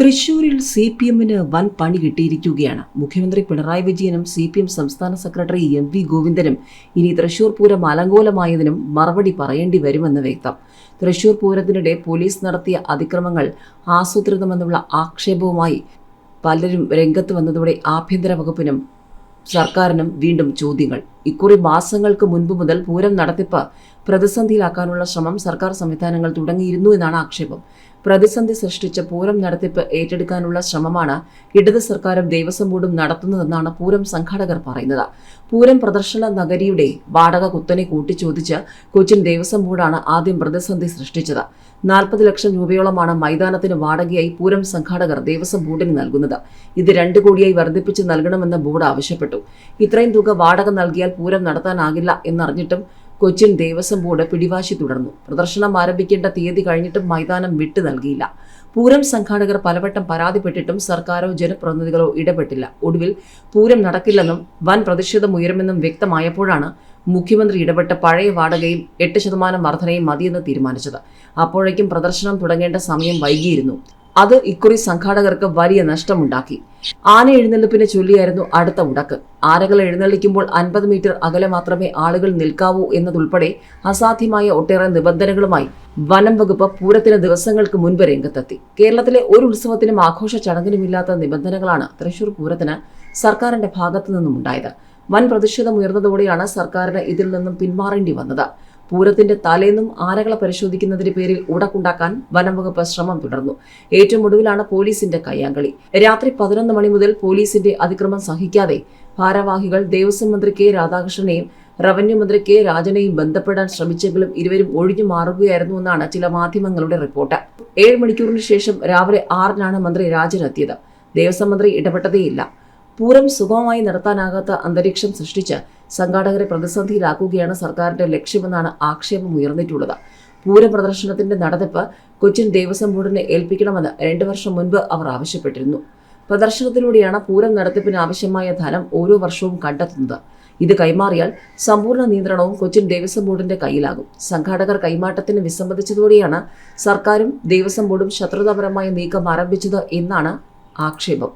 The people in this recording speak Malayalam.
തൃശൂരിൽ സി പി എമ്മിന് വൻ പണി കിട്ടിയിരിക്കുകയാണ്. മുഖ്യമന്ത്രി പിണറായി വിജയനും സി പി എം സംസ്ഥാന സെക്രട്ടറി എം വി ഗോവിന്ദനും ഇനി തൃശൂർ പൂരം അലങ്കോലമായതിനും മറുപടി പറയേണ്ടി വരുമെന്ന് വ്യക്തം. തൃശൂർ പൂരത്തിനിടെ പോലീസ് നടത്തിയ അതിക്രമങ്ങൾ ആസൂത്രിതമെന്നുള്ള ആക്ഷേപവുമായി പലരും രംഗത്ത് വന്നതോടെ ആഭ്യന്തര വകുപ്പിനും സർക്കാരിനും വീണ്ടും ചോദ്യങ്ങൾ. ഇക്കുറി മാസങ്ങൾക്ക് മുൻപ് മുതൽ പൂരം നടത്തിപ്പ് പ്രതിസന്ധിയിലാക്കാനുള്ള ശ്രമം സർക്കാർ സംവിധാനങ്ങൾ തുടങ്ങിയിരുന്നു എന്നാണ് ആക്ഷേപം. പ്രതിസന്ധി സൃഷ്ടിച്ച പൂരം നടത്തിപ്പ് ഏറ്റെടുക്കാനുള്ള ശ്രമമാണ് ഇടത് സർക്കാരും ദേവസ്വം ബോർഡും നടത്തുന്നതെന്നാണ് പൂരം സംഘാടകർ പറയുന്നത്. പൂരം പ്രദർശന നഗരിയുടെ വാടക കുത്തനെ കൂട്ടിച്ചോദിച്ച് കൊച്ചിൻ ദേവസ്വം ബോർഡാണ് ആദ്യം പ്രതിസന്ധി സൃഷ്ടിച്ചത്. നാൽപ്പത് ലക്ഷം രൂപയോളമാണ് മൈതാനത്തിന് വാടകയായി പൂരം സംഘാടകർ ദേവസ്വം ബോർഡിന് നൽകുന്നത്. ഇത് രണ്ട് കോടിയായി വർദ്ധിപ്പിച്ച് നൽകണമെന്ന് ബോർഡ് ആവശ്യപ്പെട്ടു. ഇത്രയും തുക വാടക നൽകിയാൽ പൂരം നടത്താനാകില്ല എന്നറിഞ്ഞിട്ടും കൊച്ചിൻ ദേവസ്വം ബോർഡ് പിടിവാശി തുടർന്നു. പ്രദർശനം ആരംഭിക്കേണ്ട തീയതി കഴിഞ്ഞിട്ടും മൈതാനം വിട്ടു നൽകിയില്ല. പൂരം സംഘാടകർ പലവട്ടം പരാതിപ്പെട്ടിട്ടും സർക്കാരോ ജനപ്രതിനിധികളോ ഇടപെട്ടില്ല. ഒടുവിൽ പൂരം നടക്കില്ലെന്നും വൻ പ്രതിഷേധം ഉയരുമെന്നും വ്യക്തമായപ്പോഴാണ് മുഖ്യമന്ത്രി ഇടപെട്ട പഴയ വാടകയും എട്ട് ശതമാനം വർധനയും മതിയെന്ന് തീരുമാനിച്ചത്. അപ്പോഴേക്കും പ്രദർശനം തുടങ്ങേണ്ട സമയം വൈകിയിരുന്നു. അത് ഇക്കുറി സംഘാടകർക്ക് വലിയ നഷ്ടമുണ്ടാക്കി. ആന എഴുന്നള്ളിപ്പിനെ ചൊല്ലിയായിരുന്നു അടുത്ത ഉടക്ക് ആനകൾ എഴുന്നള്ളിക്കുമ്പോൾ അൻപത് മീറ്റർ അകലെ മാത്രമേ ആളുകൾ നിൽക്കാവൂ എന്നതുൾപ്പെടെ അസാധ്യമായ ഒട്ടേറെ നിബന്ധനകളുമായി വനം വകുപ്പ് പൂരത്തിന് ദിവസങ്ങൾക്ക് മുൻപ് രംഗത്തെത്തി. കേരളത്തിലെ ഒരു ഉത്സവത്തിനും ആഘോഷ ചടങ്ങിനുമില്ലാത്ത നിബന്ധനകളാണ് തൃശൂർ പൂരത്തിന് സർക്കാരിന്റെ ഭാഗത്തു നിന്നും ഉണ്ടായത് വൻ പ്രതിഷേധം ഉയർന്നതോടെയാണ് സർക്കാരിന് ഇതിൽ നിന്നും പിന്മാറേണ്ടി വന്നത്. പൂരത്തിന്റെ തലേന്നും ആനകളെ പരിശോധിക്കുന്നതിന്റെ പേരിൽ ഉടക്കുണ്ടാക്കാൻ വനംവകുപ്പ് ശ്രമം തുടർന്നു. ഏറ്റവും ഒടുവിലാണ് പോലീസിന്റെ കയ്യാങ്കളി. രാത്രി പതിനൊന്ന് മണി മുതൽ പോലീസിന്റെ അതിക്രമം സഹിക്കാതെ ഭാരവാഹികൾ ദേവസ്വം മന്ത്രി കെ രാധാകൃഷ്ണനെയും റവന്യൂ മന്ത്രി കെ രാജനെയും ബന്ധപ്പെടാൻ ശ്രമിച്ചെങ്കിലും ഇരുവരും ഒഴിഞ്ഞു മാറുകയായിരുന്നു എന്നാണ് ചില മാധ്യമങ്ങളുടെ റിപ്പോർട്ട്. ഏഴ് മണിക്കൂറിന് ശേഷം രാവിലെ ആറിനാണ് മന്ത്രി രാജൻ എത്തിയത് ദേവസ്വം മന്ത്രി ഇടപെട്ടതേയില്ല. പൂരം സുഗമമായി നടത്താനാകാത്ത അന്തരീക്ഷം സൃഷ്ടിച്ച് സംഘാടകരെ പ്രതിസന്ധിയിലാക്കുകയാണ് സർക്കാരിന്റെ ലക്ഷ്യമെന്നാണ് ആക്ഷേപം ഉയർന്നിട്ടുള്ളത്. പൂരം പ്രദർശനത്തിന്റെ നടത്തിപ്പ് കൊച്ചിൻ ദേവസ്വം ബോർഡിനെ ഏൽപ്പിക്കണമെന്ന് രണ്ടു വർഷം മുൻപ് അവർ ആവശ്യപ്പെട്ടിരുന്നു. പ്രദർശനത്തിലൂടെയാണ് പൂരം നടത്തിപ്പിന് ആവശ്യമായ ധനം ഓരോ വർഷവും കണ്ടെത്തുന്നത്. ഇത് കൈമാറിയാൽ സമ്പൂർണ നിയന്ത്രണവും കൊച്ചിൻ ദേവസ്വം ബോർഡിന്റെ കയ്യിലാകും. സംഘാടകർ കൈമാറ്റത്തിന് വിസമ്മതിച്ചതോടെയാണ് സർക്കാരും ദേവസ്വം ബോർഡും ശത്രുതാപരമായ നീക്കം ആരംഭിച്ചത് എന്നാണ് ആക്ഷേപം.